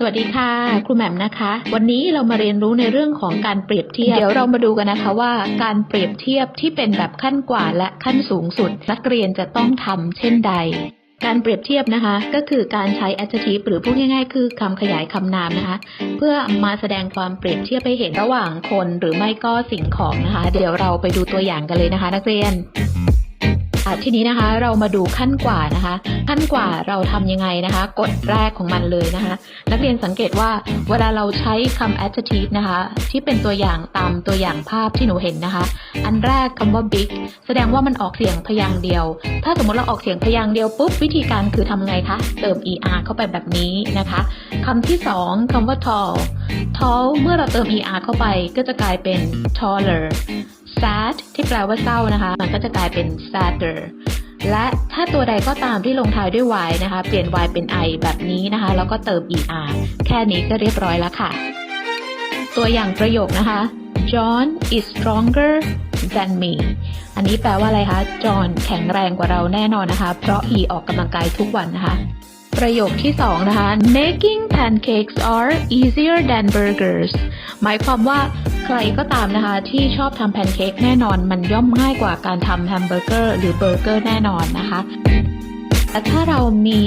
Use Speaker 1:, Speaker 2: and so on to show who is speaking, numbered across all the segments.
Speaker 1: สวัสดีค่ะครูแหม่มนะคะ วันนี้เรามาเรียนรู้ในเรื่องของการเปรียบเทียบ เดี๋ยวเรามาดูกันนะคะว่า การเปรียบเทียบที่เป็นแบบขั้นกว่าและขั้นสูงสุด นักเรียนจะต้องทำเช่นใดการเปรียบเทียบนะคะ ก็คือการใช้ adjective หรือพูดง่ายๆ คือคำขยายคำนามนะคะ เพื่อมาแสดงความเปรียบเทียบให้เห็นระหว่างคน หรือไม่ก็สิ่งของนะคะ เดี๋ยวเราไปดูตัวอย่างกันเลยนะคะ นักเรียน ทีนี้นะคะเรามาดูขั้นกว่านะคะ ขั้นกว่าเราทำยังไงนะคะ กฎแรกของมันเลยนะคะ นักเรียนสังเกตว่าเวลาเราใช้คำ adjective นะคะ ที่เป็นตัวอย่างตามตัวอย่างภาพที่หนูเห็นนะคะ อันแรกคำว่า big แสดงว่ามันออกเสียงพยางค์เดียว ถ้าสมมติเราออกเสียงพยางค์เดียวปุ๊บวิธีการคือทำไงคะเติม er เข้าไปแบบนี้นะคะคำที่สองคำว่า tall tall เมื่อเราเติม er เข้าไปก็จะกลายเป็น taller sad ที่แปลว่าเศร้านะคะ มันก็จะกลายเป็น sadder และถ้าตัวใดก็ตามที่ลงท้ายด้วย y นะคะ เปลี่ยน y เป็น i แบบนี้นะคะ แล้วก็เติม er แค่นี้ก็เรียบร้อยแล้วค่ะ ตัวอย่างประโยคนะคะ John is stronger than me อันนี้แปลว่าอะไรคะ John แข็งแรงกว่าเราแน่นอนนะคะ เพราะ he ออกกำลังกายทุกวันนะคะ ประโยคที่สองนะคะ making pancakes are easier than burgers หมายความว่าใครก็ตามนะคะ ที่ชอบทำแพนเค้กแน่นอน มันย่อมง่ายกว่าการทำแฮมเบอร์เกอร์หรือเบอร์เกอร์แน่นอนนะคะแต่ถ้าเรามี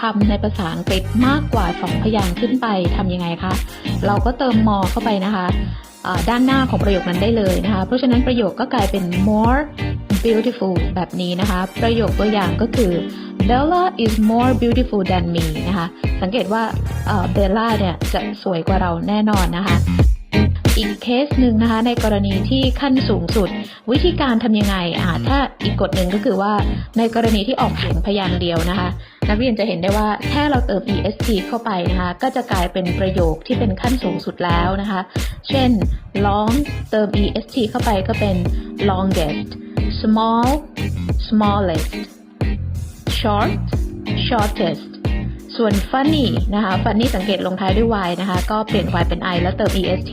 Speaker 1: คำในภาษาอังกฤษมากกว่า 2 พยางค์ขึ้นไปทำยังไงคะ เราก็เติม more เข้าไปนะคะ ด้านหน้าของประโยคนั้นได้เลยนะคะ เพราะฉะนั้นประโยคก็กลายเป็น more beautiful แบบนี้นะคะ ประโยคตัวอย่างก็คือ Bella is more beautiful than me นะคะ สังเกตว่าเบลล่าเนี่ยจะสวยกว่าเราแน่นอนนะคะอีกเคสหนึ่งนะคะในกรณีที่ขั้นสูงสุด วิธีการทำยังไงอ่าถ้าอีกกฎหนึ่งก็คือว่าในกรณีที่ออกเสียงพยางค์เดียวนะคะ นักเรียนจะเห็นได้ว่าแค่เราเติม est เข้าไปนะคะก็จะกลายเป็นประโยคที่เป็นขั้นสูงสุดแล้วนะคะ เช่น long เติม est เข้าไปก็เป็น longest small smallest short shortest ส่วน funny นะคะ funny สังเกตลงท้ายด้วย y นะคะ ก็เปลี่ยน y เป็น i แล้วเติม est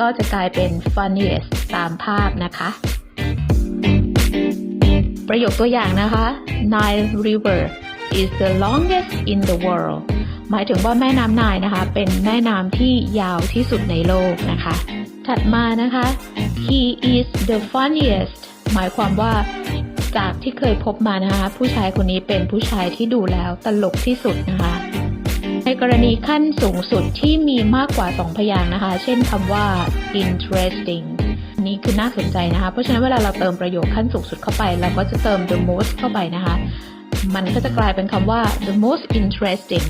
Speaker 1: ก็จะกลายเป็น funniest ตามภาพนะคะ ประโยคตัวอย่างนะคะ Nile River is the longest in the world หมายถึงว่าแม่น้ำนายนะคะ เป็นแม่น้ำที่ยาวที่สุดในโลกนะคะ ถัดมานะคะ he is the funniest หมายความว่าจากที่เคยพบมานะคะ ผู้ชายคนนี้เป็นผู้ชายที่ดูแล้วตลกที่สุดนะคะ ในกรณีขั้นสูงสุดที่มีมากกว่า 2 พยางค์นะคะ เช่นคำว่า interesting นนี้คือน่าสนใจนะคะ เพราะฉะนั้นเวลาเราเติมประโยคขั้นสูงสุดเข้าไป เราก็จะเติม the most เข้าไปนะคะ มันก็จะกลายเป็นคำว่า the most interesting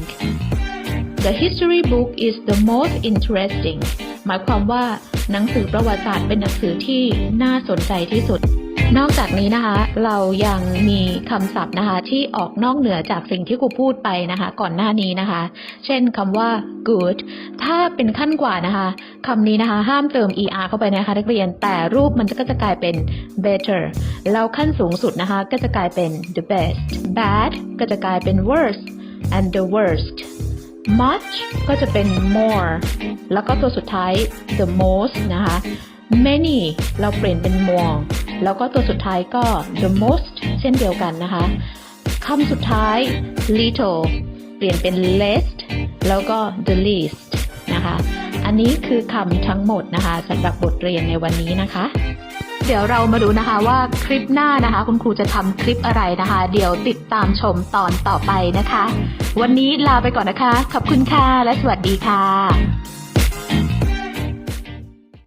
Speaker 1: The history book is the most interesting หมายความว่าหนังสือประวัติศาสตร์เป็นหนังสือที่น่าสนใจที่สุด นอกจากนี้นะคะ เรายังมีคำศัพท์นะคะ ที่ออกนอกเหนือจากสิ่งที่ครูพูดไปนะคะ ก่อนหน้านี้นะคะ เช่นคำว่า good ถ้าเป็นขั้นกว่านะคะคำนี้นะคะ ห้ามเติม er เข้าไปนะคะนักเรียน แต่รูปมันก็จะกลายเป็น better แล้วขั้นสูงสุดนะคะ ก็จะกลายเป็น the best bad ก็จะกลายเป็น worst and the worst much ก็จะเป็น more แล้วก็ตัวสุดท้าย the most นะคะ many เราเปลี่ยนเป็น more แล้วก็ตัวสุดท้ายก็ the most เช่นเดียวกันนะคะคำสุดท้าย little เปลี่ยนเป็น least แล้วก็ the least นะคะ อันนี้คือคำทั้งหมดนะคะสำหรับบทเรียนในวันนี้นะคะ เดี๋ยวเรามาดูนะคะว่าคลิปหน้านะคะ คุณครูจะทำคลิปอะไรนะคะ เดี๋ยวติดตามชมตอนต่อไปนะคะ วันนี้ลาไปก่อนนะคะ ขอบคุณค่ะ และสวัสดีค่ะ